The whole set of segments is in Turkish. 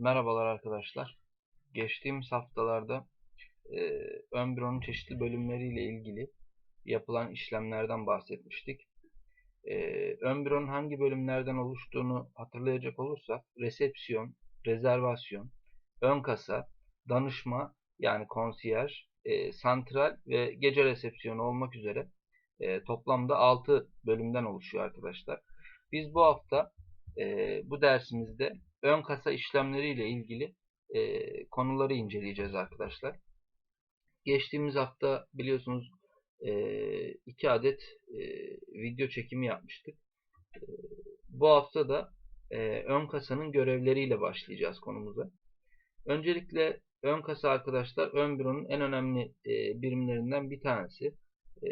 Merhabalar arkadaşlar. Geçtiğimiz haftalarda e, ön büronun çeşitli bölümleriyle ilgili yapılan işlemlerden bahsetmiştik. E, ön büronun hangi bölümlerden oluştuğunu hatırlayacak olursak resepsiyon, rezervasyon, ön kasa, danışma yani konsiyerj, e, santral ve gece resepsiyonu olmak üzere e, toplamda 6 bölümden oluşuyor arkadaşlar. Biz bu hafta e, bu dersimizde ön kasa işlemleri ile ilgili e, konuları inceleyeceğiz arkadaşlar. Geçtiğimiz hafta biliyorsunuz e, iki adet e, video çekimi yapmıştık. E, bu hafta da e, ön kasanın görevleriyle başlayacağız konumuza. Öncelikle ön kasa arkadaşlar ön büronun en önemli e, birimlerinden bir tanesi. E,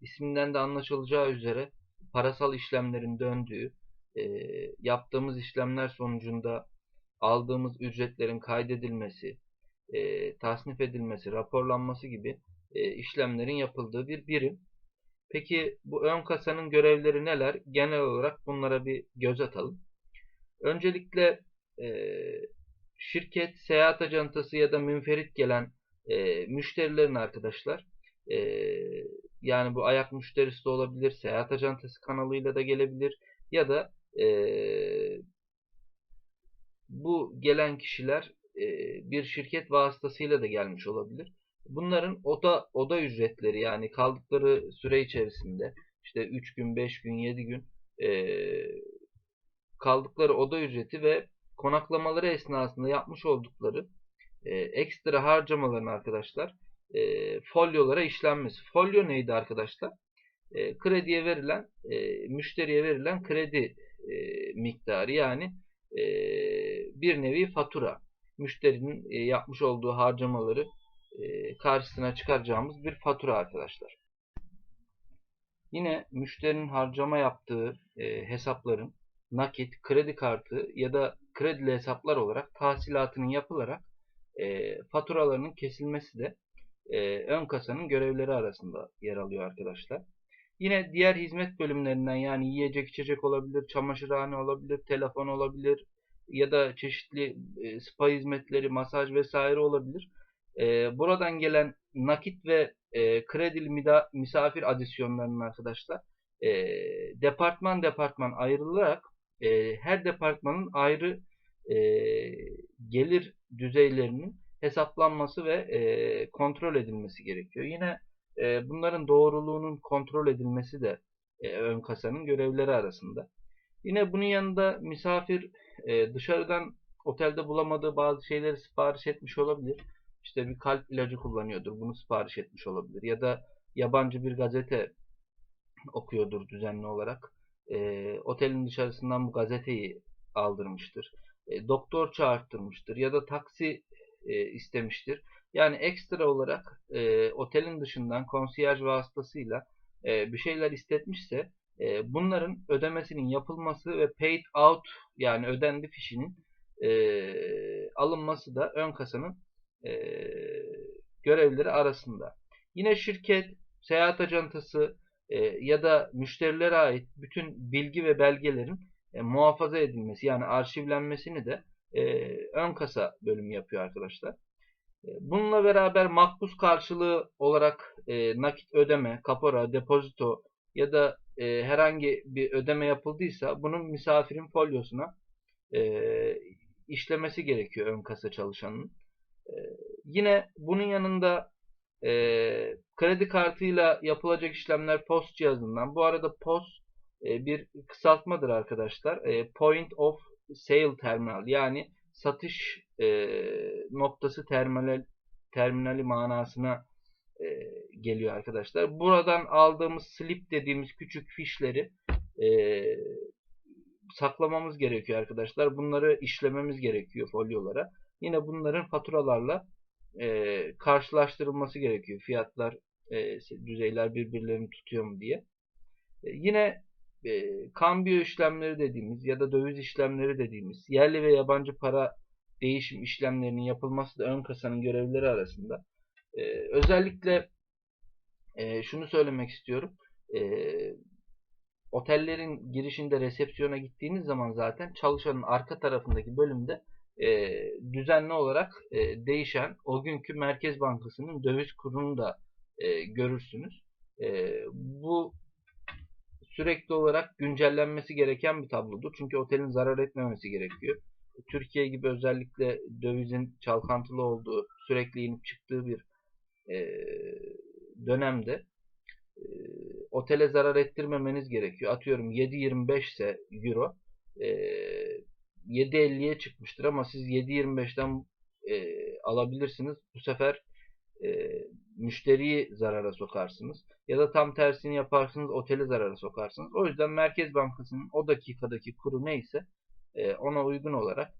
isminden de anlaşılacağı üzere parasal işlemlerin döndüğü, e, yaptığımız işlemler sonucunda aldığımız ücretlerin kaydedilmesi, e, tasnif edilmesi, raporlanması gibi e, işlemlerin yapıldığı bir birim. Peki bu ön kasanın görevleri neler? Genel olarak bunlara bir göz atalım. Öncelikle e, şirket, seyahat acentası ya da münferit gelen e, müşterilerin arkadaşlar, e, yani bu ayak müşterisi de olabilir, seyahat acentası kanalıyla da gelebilir ya da e, bu gelen kişiler e, bir şirket vasıtasıyla da gelmiş olabilir. Bunların oda oda ücretleri yani kaldıkları süre içerisinde işte 3 gün, 5 gün, 7 gün e, kaldıkları oda ücreti ve konaklamaları esnasında yapmış oldukları e, ekstra harcamaların arkadaşlar e, folyolara işlenmesi. Folyo neydi arkadaşlar? E, krediye verilen, e, müşteriye verilen kredi e, miktarı yani e, bir nevi fatura. Müşterinin e, yapmış olduğu harcamaları e, karşısına çıkaracağımız bir fatura arkadaşlar. Yine müşterinin harcama yaptığı e, hesapların nakit, kredi kartı ya da kredili hesaplar olarak tahsilatının yapılarak e, faturalarının kesilmesi de e, ön kasanın görevleri arasında yer alıyor arkadaşlar. Yine diğer hizmet bölümlerinden yani yiyecek içecek olabilir, çamaşırhane olabilir, telefon olabilir ya da çeşitli e, spa hizmetleri, masaj vesaire olabilir. E, buradan gelen nakit ve e, kredili misafir adisyonlarının arkadaşlar departman departman ayrılarak her departmanın ayrı gelir düzeylerinin hesaplanması ve kontrol edilmesi gerekiyor. Yine e, bunların doğruluğunun kontrol edilmesi de e, ön kasanın görevleri arasında. Yine bunun yanında misafir e, dışarıdan otelde bulamadığı bazı şeyleri sipariş etmiş olabilir. İşte bir kalp ilacı kullanıyordur. Bunu sipariş etmiş olabilir. Ya da yabancı bir gazete okuyordur düzenli olarak. E, otelin dışarısından bu gazeteyi aldırmıştır. E, doktor çağırtırmıştır. Ya da taksi e, istemiştir. Yani ekstra olarak e, otelin dışından konsiyerj vasıtasıyla e, bir şeyler istetmişse e, bunların ödemesinin yapılması ve paid out yani ödendi fişinin e, alınması da ön kasanın e, görevleri arasında. Yine şirket, seyahat acentası e, ya da müşterilere ait bütün bilgi ve belgelerin e, muhafaza edilmesi yani arşivlenmesini de e, ön kasa bölümü yapıyor arkadaşlar. Bununla beraber makbuz karşılığı olarak e, nakit ödeme, kapora, depozito ya da e, herhangi bir ödeme yapıldıysa bunun misafirin folyosuna e, işlemesi gerekiyor ön kasa çalışanının. E, yine bunun yanında e, kredi kartıyla yapılacak işlemler post cihazından. Bu arada post e, bir kısaltmadır arkadaşlar. E, point of sale terminal yani satış e, noktası terminal terminali manasına e, geliyor arkadaşlar. Buradan aldığımız slip dediğimiz küçük fişleri e, saklamamız gerekiyor arkadaşlar. Bunları işlememiz gerekiyor folyolara. Yine bunların faturalarla e, karşılaştırılması gerekiyor. Fiyatlar, e, düzeyler birbirlerini tutuyor mu diye. E, yine e, kambiyo işlemleri dediğimiz ya da döviz işlemleri dediğimiz yerli ve yabancı para değişim işlemlerinin yapılması da ön kasanın görevleri arasında. E, özellikle e, şunu söylemek istiyorum. E, otellerin girişinde resepsiyona gittiğiniz zaman zaten çalışanın arka tarafındaki bölümde e, düzenli olarak e, değişen o günkü Merkez Bankası'nın döviz kurunu da e, görürsünüz. E, bu sürekli olarak güncellenmesi gereken bir tablodur. Çünkü otelin zarar etmemesi gerekiyor. Türkiye gibi özellikle dövizin çalkantılı olduğu, sürekli inip çıktığı bir e, dönemde e, otele zarar ettirmemeniz gerekiyor. Atıyorum 7.25 ise euro e, 7.50'ye çıkmıştır ama siz 7.25'ten e, alabilirsiniz. Bu sefer e, müşteriyi zarara sokarsınız. Ya da tam tersini yaparsınız oteli zarara sokarsınız. O yüzden Merkez Bankası'nın o dakikadaki kuru neyse ona uygun olarak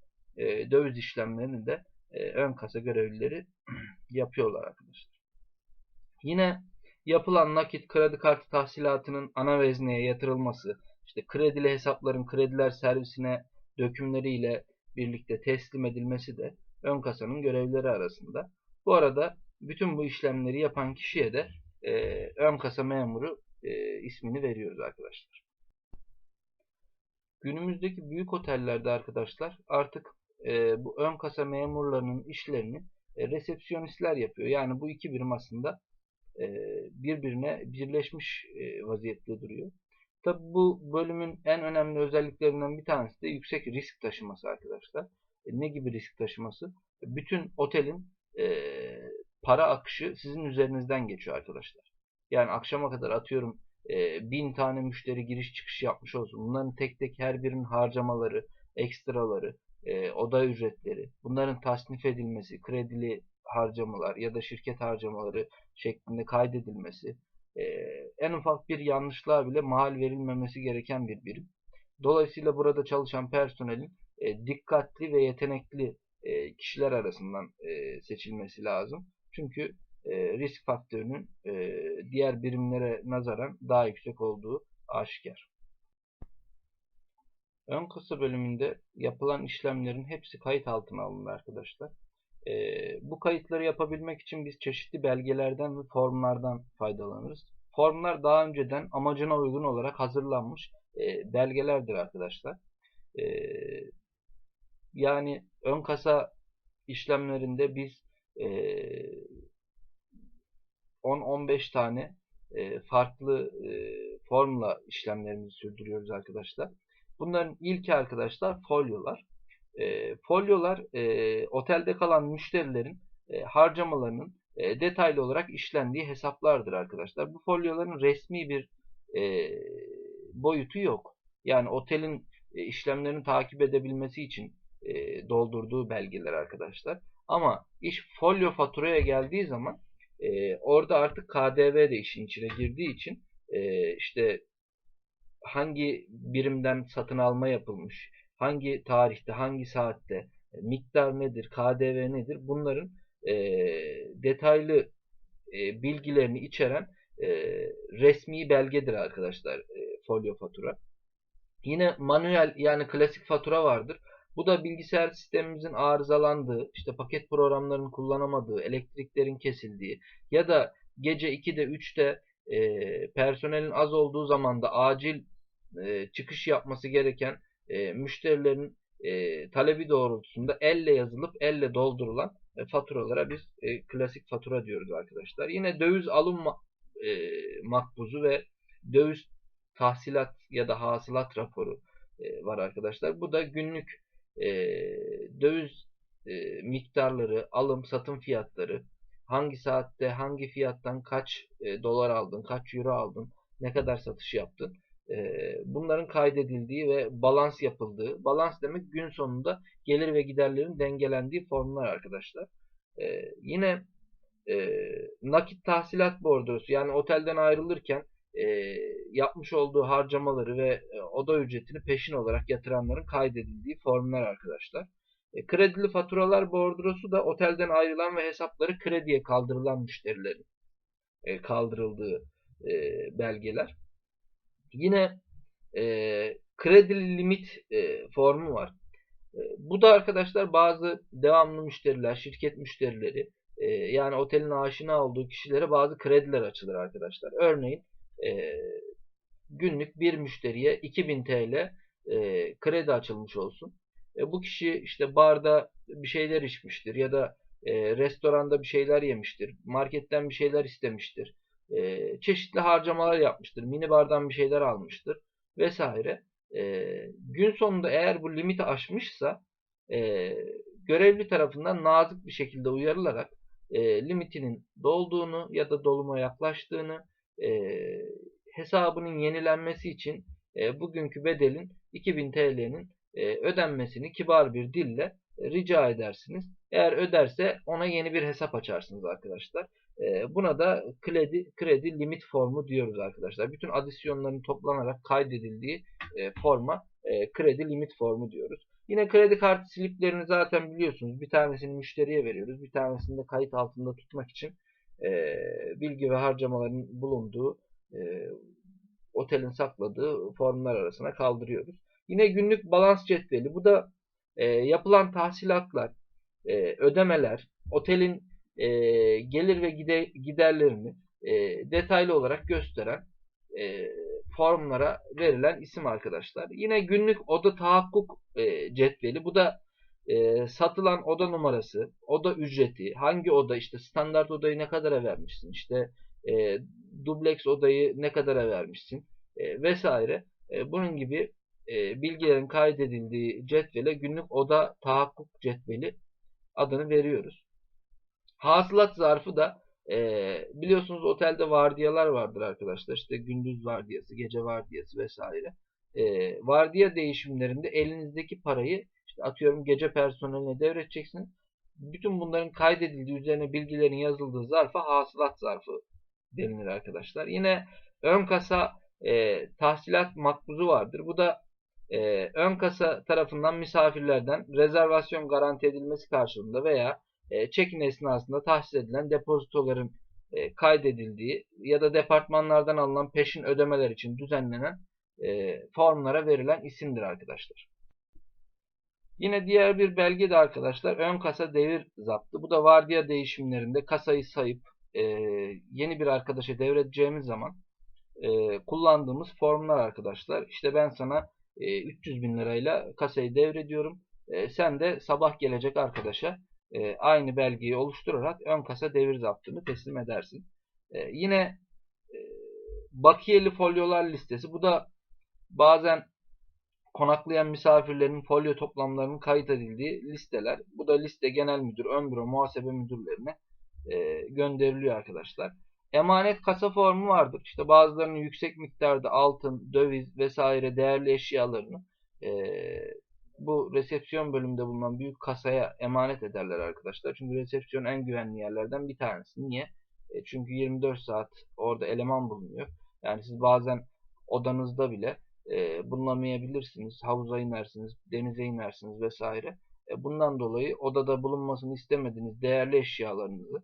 döviz işlemlerini de ön kasa görevlileri yapıyorlar arkadaşlar. Yine yapılan nakit kredi kartı tahsilatının ana vezneye yatırılması, işte kredili hesapların krediler servisine dökümleriyle birlikte teslim edilmesi de ön kasanın görevleri arasında. Bu arada bütün bu işlemleri yapan kişiye de e, ön kasa memuru e, ismini veriyoruz arkadaşlar. Günümüzdeki büyük otellerde arkadaşlar artık e, bu ön kasa memurlarının işlerini e, resepsiyonistler yapıyor. Yani bu iki birim aslında e, birbirine birleşmiş e, vaziyette duruyor. Tabi bu bölümün en önemli özelliklerinden bir tanesi de yüksek risk taşıması arkadaşlar. E, ne gibi risk taşıması? Bütün otelin e, para akışı sizin üzerinizden geçiyor arkadaşlar. Yani akşama kadar atıyorum e, bin tane müşteri giriş çıkış yapmış olsun. Bunların tek tek her birinin harcamaları, ekstraları, e, oda ücretleri, bunların tasnif edilmesi, kredili harcamalar ya da şirket harcamaları şeklinde kaydedilmesi, e, en ufak bir yanlışlığa bile mal verilmemesi gereken bir birim. Dolayısıyla burada çalışan personelin e, dikkatli ve yetenekli e, kişiler arasından e, seçilmesi lazım. Çünkü e, risk faktörünün e, diğer birimlere nazaran daha yüksek olduğu aşikar. Ön kasa bölümünde yapılan işlemlerin hepsi kayıt altına alındı arkadaşlar. E, bu kayıtları yapabilmek için biz çeşitli belgelerden ve formlardan faydalanırız. Formlar daha önceden amacına uygun olarak hazırlanmış belgelerdir arkadaşlar. Yani ön kasa işlemlerinde biz 10-15 tane e, farklı e, formla işlemlerimizi sürdürüyoruz arkadaşlar. Bunların ilki arkadaşlar folyolar. E, folyolar e, otelde kalan müşterilerin e, harcamalarının e, detaylı olarak işlendiği hesaplardır arkadaşlar. Bu folyoların resmi bir e, boyutu yok. Yani otelin e, işlemlerini takip edebilmesi için e, doldurduğu belgeler arkadaşlar. Ama iş folyo faturaya geldiği zaman e, orada artık KDV de işin içine girdiği için e, işte hangi birimden satın alma yapılmış, hangi tarihte, hangi saatte, miktar nedir, KDV nedir bunların e, detaylı e, bilgilerini içeren e, resmi belgedir arkadaşlar e, folyo fatura. Yine manuel yani klasik fatura vardır. Bu da bilgisayar sistemimizin arızalandığı, işte paket programlarının kullanamadığı, elektriklerin kesildiği ya da gece 2'de 3'te e, personelin az olduğu zaman da acil e, çıkış yapması gereken e, müşterilerin e, talebi doğrultusunda elle yazılıp elle doldurulan e, faturalara biz e, klasik fatura diyoruz arkadaşlar. Yine döviz alım e, makbuzu ve döviz tahsilat ya da hasılat raporu e, var arkadaşlar. Bu da günlük e, döviz e, miktarları, alım, satım fiyatları, hangi saatte, hangi fiyattan kaç e, dolar aldın, kaç euro aldın, ne kadar satış yaptın. E, bunların kaydedildiği ve balans yapıldığı, balans demek gün sonunda gelir ve giderlerin dengelendiği formlar arkadaşlar. E, yine e, nakit tahsilat bordrosu yani otelden ayrılırken e, yapmış olduğu harcamaları ve e, oda ücretini peşin olarak yatıranların kaydedildiği formlar arkadaşlar. E, kredili faturalar bordrosu da otelden ayrılan ve hesapları krediye kaldırılan müşterilerin e, kaldırıldığı e, belgeler. Yine e, kredili limit e, formu var. E, bu da arkadaşlar bazı devamlı müşteriler, şirket müşterileri e, yani otelin aşina olduğu kişilere bazı krediler açılır arkadaşlar. Örneğin e, günlük bir müşteriye 2000 TL e, kredi açılmış olsun. E, bu kişi işte barda bir şeyler içmiştir ya da e, restoranda bir şeyler yemiştir, marketten bir şeyler istemiştir, e, çeşitli harcamalar yapmıştır, minibardan bir şeyler almıştır vesaire. E, gün sonunda eğer bu limiti aşmışsa e, görevli tarafından nazik bir şekilde uyarılarak e, limitinin dolduğunu ya da doluma yaklaştığını e, hesabının yenilenmesi için e, bugünkü bedelin 2000 TL'nin e, ödenmesini kibar bir dille rica edersiniz. Eğer öderse ona yeni bir hesap açarsınız arkadaşlar. E, buna da kredi, kredi limit formu diyoruz arkadaşlar. Bütün adisyonların toplanarak kaydedildiği e, forma e, kredi limit formu diyoruz. Yine kredi kartı sliplerini zaten biliyorsunuz. Bir tanesini müşteriye veriyoruz. Bir tanesini de kayıt altında tutmak için e, bilgi ve harcamaların bulunduğu e, otelin sakladığı formlar arasına kaldırıyoruz. Yine günlük balans cetveli. Bu da e, yapılan tahsilatlar, e, ödemeler, otelin e, gelir ve gide, giderlerini e, detaylı olarak gösteren e, formlara verilen isim arkadaşlar. Yine günlük oda tahakkuk e, cetveli. Bu da e, satılan oda numarası, oda ücreti, hangi oda işte standart odayı ne kadara vermişsin, işte e, dubleks odayı ne kadara vermişsin e, vesaire. E, bunun gibi e, bilgilerin kaydedildiği cetvele günlük oda tahakkuk cetveli adını veriyoruz. Hasılat zarfı da e, biliyorsunuz otelde vardiyalar vardır arkadaşlar. İşte gündüz vardiyası, gece vardiyası vesaire. E, vardiya değişimlerinde elinizdeki parayı işte atıyorum gece personeline devredeceksiniz. Bütün bunların kaydedildiği üzerine bilgilerin yazıldığı zarfa hasılat zarfı denilir arkadaşlar. Yine ön kasa e, tahsilat makbuzu vardır. Bu da e, ön kasa tarafından misafirlerden rezervasyon garanti edilmesi karşılığında veya e, check-in esnasında tahsis edilen depozitoların e, kaydedildiği ya da departmanlardan alınan peşin ödemeler için düzenlenen e, formlara verilen isimdir arkadaşlar. Yine diğer bir belge de arkadaşlar ön kasa devir zaptı. Bu da vardiya değişimlerinde kasayı sayıp e, yeni bir arkadaşa devredeceğimiz zaman e, kullandığımız formlar arkadaşlar. İşte ben sana e, 300 bin lirayla kasayı devrediyorum. E, sen de sabah gelecek arkadaşa e, aynı belgeyi oluşturarak ön kasa devir zaptını teslim edersin. E, yine e, bakiyeli folyolar listesi. Bu da bazen konaklayan misafirlerin folyo toplamlarının kayıt edildiği listeler. Bu da liste genel müdür, ön büro, muhasebe müdürlerine e, gönderiliyor arkadaşlar. Emanet kasa formu vardır. İşte bazılarının yüksek miktarda altın, döviz vesaire değerli eşyalarını e, bu resepsiyon bölümünde bulunan büyük kasaya emanet ederler arkadaşlar. Çünkü resepsiyon en güvenli yerlerden bir tanesi. Niye? E, çünkü 24 saat orada eleman bulunuyor. Yani siz bazen odanızda bile e, bulunamayabilirsiniz. Havuza inersiniz, denize inersiniz vesaire. E, bundan dolayı odada bulunmasını istemediğiniz değerli eşyalarınızı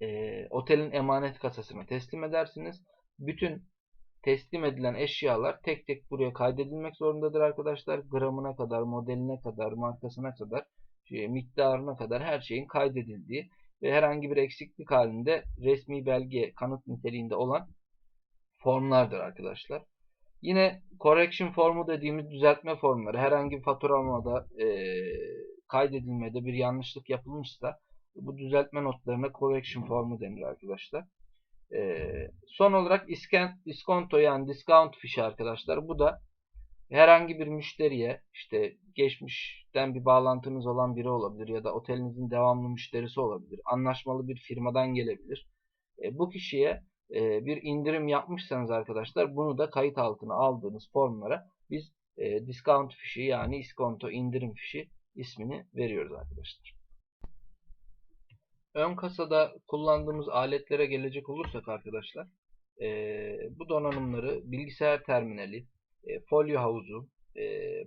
e, otelin emanet kasasına teslim edersiniz. Bütün teslim edilen eşyalar tek tek buraya kaydedilmek zorundadır arkadaşlar. Gramına kadar, modeline kadar, markasına kadar, şey, miktarına kadar her şeyin kaydedildiği ve herhangi bir eksiklik halinde resmi belge, kanıt niteliğinde olan formlardır arkadaşlar. Yine correction formu dediğimiz düzeltme formları herhangi bir faturamada e, kaydedilmede bir yanlışlık yapılmışsa bu düzeltme notlarına correction formu denir arkadaşlar. Ee, son olarak iskonto yani discount fişi arkadaşlar. Bu da herhangi bir müşteriye işte geçmişten bir bağlantınız olan biri olabilir ya da otelinizin devamlı müşterisi olabilir. Anlaşmalı bir firmadan gelebilir. E, bu kişiye e, bir indirim yapmışsanız arkadaşlar bunu da kayıt altına aldığınız formlara biz e, discount fişi yani iskonto indirim fişi ismini veriyoruz arkadaşlar. Ön kasada kullandığımız aletlere gelecek olursak arkadaşlar e, bu donanımları bilgisayar terminali, e, folyo havuzu, e,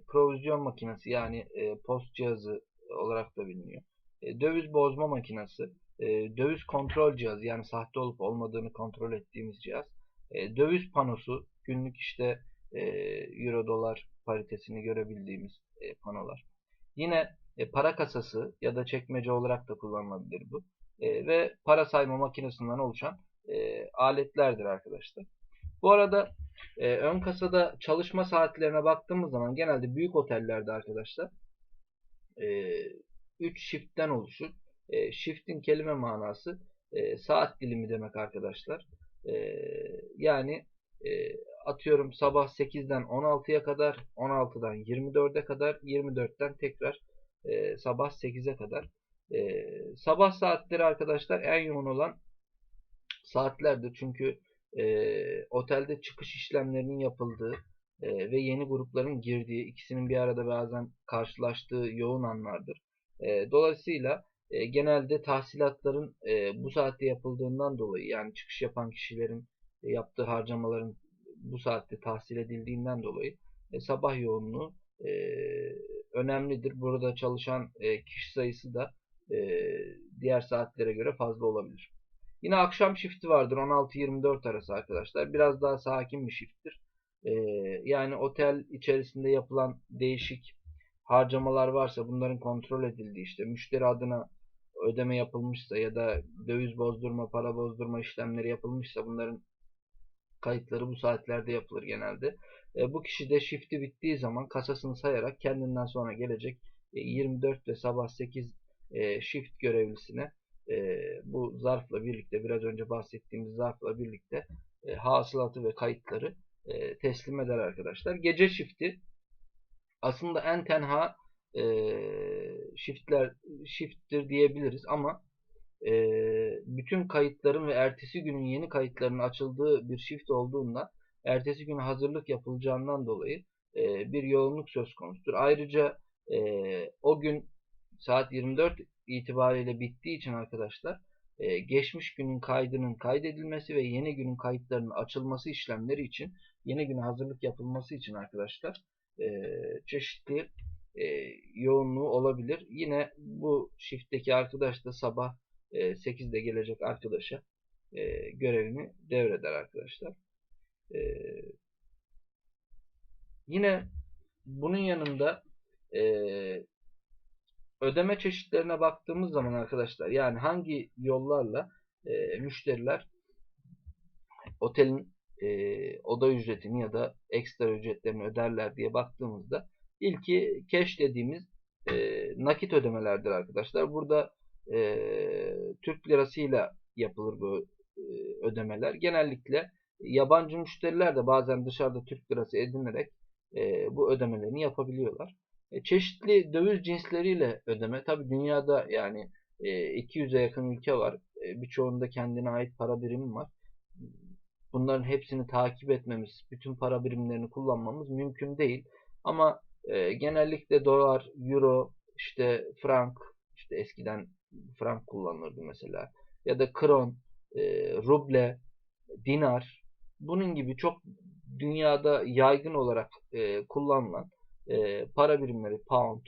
provizyon makinesi yani post cihazı olarak da biliniyor. Döviz bozma makinesi, e, döviz kontrol cihazı yani sahte olup olmadığını kontrol ettiğimiz cihaz, e, döviz panosu günlük işte e, euro dolar paritesini görebildiğimiz e, panolar. Yine e, para kasası ya da çekmece olarak da kullanılabilir bu. E, ve para sayma makinesinden oluşan e, aletlerdir arkadaşlar. Bu arada e, ön kasada çalışma saatlerine baktığımız zaman genelde büyük otellerde arkadaşlar 3 shift'ten oluşur. E, shift'in kelime manası e, saat dilimi demek arkadaşlar. E, yani e, atıyorum sabah 8'den 16'ya kadar, 16'dan 24'e kadar, 24'ten tekrar e, sabah 8'e kadar. E, sabah saatleri arkadaşlar en yoğun olan saatlerdir. Çünkü e, otelde çıkış işlemlerinin yapıldığı e, ve yeni grupların girdiği, ikisinin bir arada bazen karşılaştığı yoğun anlardır. E, dolayısıyla e, genelde tahsilatların e, bu saatte yapıldığından dolayı yani çıkış yapan kişilerin e, yaptığı harcamaların bu saatte tahsil edildiğinden dolayı e, sabah yoğunluğu e, önemlidir. Burada çalışan e, kişi sayısı da e, diğer saatlere göre fazla olabilir. Yine akşam shifti vardır 16-24 arası arkadaşlar. Biraz daha sakin bir shifttir. E, yani otel içerisinde yapılan değişik harcamalar varsa bunların kontrol edildiği işte müşteri adına ödeme yapılmışsa ya da döviz bozdurma, para bozdurma işlemleri yapılmışsa bunların kayıtları bu saatlerde yapılır genelde. E, bu kişi de shift'i bittiği zaman kasasını sayarak kendinden sonra gelecek e, 24 ve sabah 8 e, shift görevlisine e, bu zarfla birlikte biraz önce bahsettiğimiz zarfla birlikte e, hasılatı ve kayıtları e, teslim eder arkadaşlar. Gece shift'i aslında en tenha e, shiftler shift'tir diyebiliriz ama e, bütün kayıtların ve ertesi günün yeni kayıtlarının açıldığı bir shift olduğunda ertesi güne hazırlık yapılacağından dolayı e, bir yoğunluk söz konusudur. Ayrıca e, o gün saat 24 itibariyle bittiği için arkadaşlar e, geçmiş günün kaydının kaydedilmesi ve yeni günün kayıtlarının açılması işlemleri için yeni güne hazırlık yapılması için arkadaşlar e, çeşitli e, yoğunluğu olabilir. Yine bu shift'teki arkadaş da sabah e, 8'de gelecek arkadaşa e, görevini devreder arkadaşlar. E, yine bunun yanında e, ödeme çeşitlerine baktığımız zaman arkadaşlar yani hangi yollarla e, müşteriler otelin e, oda ücretini ya da ekstra ücretlerini öderler diye baktığımızda ilki cash dediğimiz e, nakit ödemelerdir arkadaşlar. Burada e, Türk lirasıyla yapılır bu e, ödemeler. Genellikle yabancı müşteriler de bazen dışarıda Türk lirası edinerek e, bu ödemelerini yapabiliyorlar. E, çeşitli döviz cinsleriyle ödeme. Tabi dünyada yani e, 200'e yakın ülke var. E, birçoğunda kendine ait para birimi var. Bunların hepsini takip etmemiz, bütün para birimlerini kullanmamız mümkün değil. Ama e, genellikle dolar, euro, işte frank, işte eskiden frank kullanılırdı mesela. Ya da kron, e, ruble, dinar. Bunun gibi çok dünyada yaygın olarak e, kullanılan e, para birimleri, pound.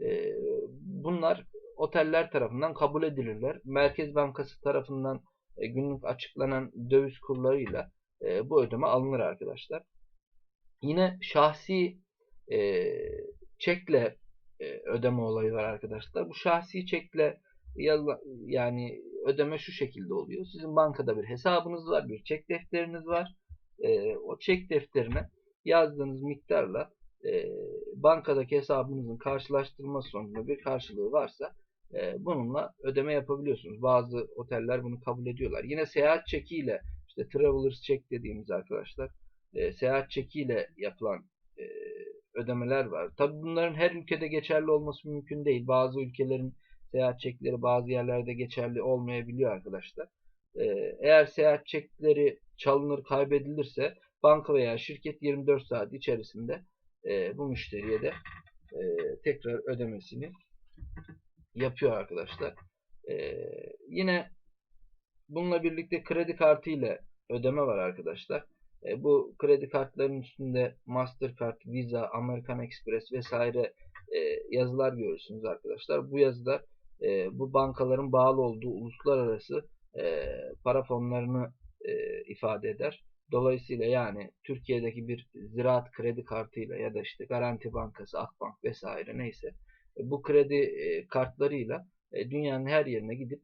E, bunlar oteller tarafından kabul edilirler. Merkez Bankası tarafından e, günlük açıklanan döviz kurlarıyla e, bu ödeme alınır arkadaşlar. Yine şahsi e, çekle e, ödeme olayı var arkadaşlar. Bu şahsi çekle yani ödeme şu şekilde oluyor. Sizin bankada bir hesabınız var, bir çek defteriniz var. E, o çek defterine yazdığınız miktarla e, bankadaki hesabınızın karşılaştırılması sonucunda bir karşılığı varsa e, bununla ödeme yapabiliyorsunuz. Bazı oteller bunu kabul ediyorlar. Yine seyahat çekiyle işte travelers check dediğimiz arkadaşlar e, seyahat çekiyle yapılan ödemeler var. Tabi bunların her ülkede geçerli olması mümkün değil. Bazı ülkelerin seyahat çekleri bazı yerlerde geçerli olmayabiliyor arkadaşlar. E, eğer seyahat çekleri çalınır kaybedilirse banka veya şirket 24 saat içerisinde e, bu müşteriye de e, tekrar ödemesini yapıyor arkadaşlar. E, yine bununla birlikte kredi kartı ile ödeme var arkadaşlar. E, bu kredi kartlarının üstünde Mastercard, Visa, American Express vesaire e, yazılar görürsünüz arkadaşlar. Bu yazılar e, bu bankaların bağlı olduğu uluslararası para fonlarını ifade eder. Dolayısıyla yani Türkiye'deki bir ziraat kredi kartıyla ya da işte Garanti Bankası, Akbank vesaire neyse bu kredi kartlarıyla dünyanın her yerine gidip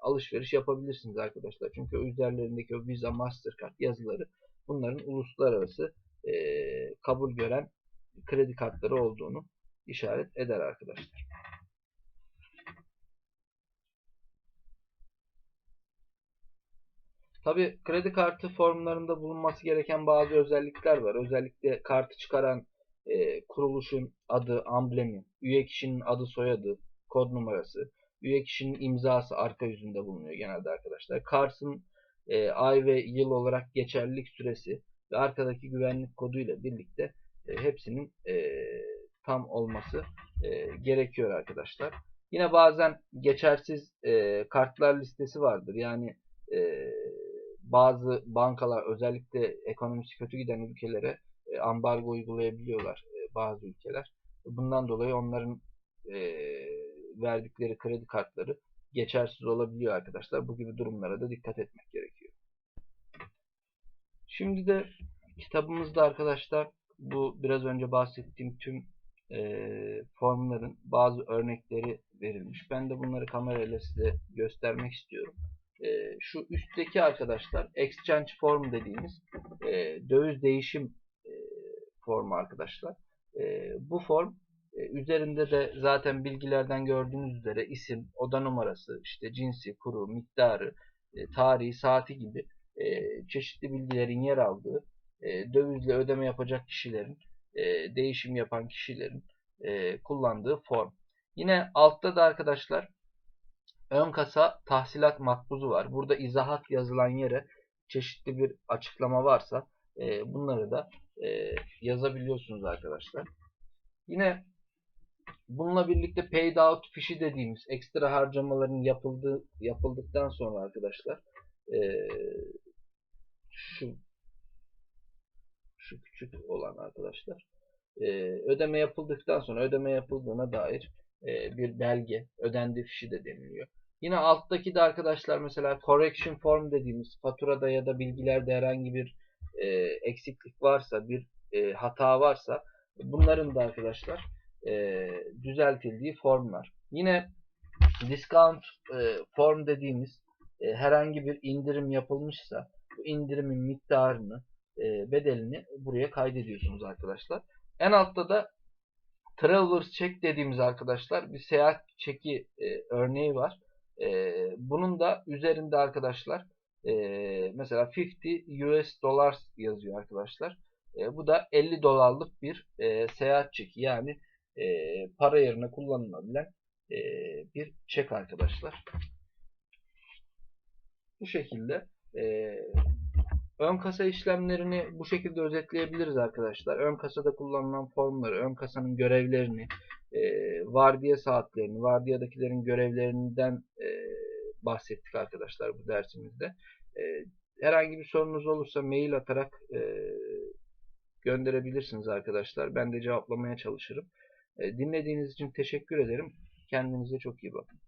alışveriş yapabilirsiniz arkadaşlar. Çünkü üzerlerindeki o Visa, Mastercard yazıları bunların uluslararası kabul gören kredi kartları olduğunu işaret eder arkadaşlar. Tabi kredi kartı formlarında bulunması gereken bazı özellikler var. Özellikle kartı çıkaran e, kuruluşun adı, amblemi, üye kişinin adı, soyadı, kod numarası, üye kişinin imzası arka yüzünde bulunuyor genelde arkadaşlar. Kartın e, ay ve yıl olarak geçerlilik süresi ve arkadaki güvenlik kodu ile birlikte e, hepsinin e, tam olması e, gerekiyor arkadaşlar. Yine bazen geçersiz e, kartlar listesi vardır. Yani e, bazı bankalar özellikle ekonomisi kötü giden ülkelere e, ambargo uygulayabiliyorlar e, bazı ülkeler. Bundan dolayı onların e, verdikleri kredi kartları geçersiz olabiliyor arkadaşlar. Bu gibi durumlara da dikkat etmek gerekiyor. Şimdi de kitabımızda arkadaşlar bu biraz önce bahsettiğim tüm e, formların bazı örnekleri verilmiş. Ben de bunları kamerayla size göstermek istiyorum. E, şu üstteki arkadaşlar exchange form dediğimiz e, döviz değişim e, formu arkadaşlar. E, bu form e, üzerinde de zaten bilgilerden gördüğünüz üzere isim, oda numarası, işte cinsi, kuru, miktarı, e, tarihi, saati gibi e, çeşitli bilgilerin yer aldığı e, dövizle ödeme yapacak kişilerin, e, değişim yapan kişilerin e, kullandığı form. Yine altta da arkadaşlar ön kasa tahsilat makbuzu var. Burada izahat yazılan yere çeşitli bir açıklama varsa e, bunları da e, yazabiliyorsunuz arkadaşlar. Yine bununla birlikte paid out fişi dediğimiz ekstra harcamaların yapıldığı yapıldıktan sonra arkadaşlar e, şu şu küçük olan arkadaşlar e, ödeme yapıldıktan sonra ödeme yapıldığına dair e, bir belge ödendi fişi de deniliyor. Yine alttaki de arkadaşlar mesela correction form dediğimiz faturada ya da bilgilerde herhangi bir e, eksiklik varsa bir e, hata varsa bunların da arkadaşlar e, düzeltildiği formlar. Yine discount e, form dediğimiz e, herhangi bir indirim yapılmışsa bu indirimin miktarını e, bedelini buraya kaydediyorsunuz arkadaşlar. En altta da Traveler's Check dediğimiz arkadaşlar bir seyahat çeki e, örneği var. E, bunun da üzerinde arkadaşlar e, mesela 50 US dollars yazıyor arkadaşlar. E, bu da 50 dolarlık bir e, seyahat çeki yani e, para yerine kullanılabilen e, bir çek arkadaşlar. Bu şekilde e, ön kasa işlemlerini bu şekilde özetleyebiliriz arkadaşlar. Ön kasada kullanılan formları, ön kasanın görevlerini, e, vardiya saatlerini, vardiyadakilerin görevlerinden e, bahsettik arkadaşlar bu dersimizde. E, herhangi bir sorunuz olursa mail atarak e, gönderebilirsiniz arkadaşlar. Ben de cevaplamaya çalışırım. E, dinlediğiniz için teşekkür ederim. Kendinize çok iyi bakın.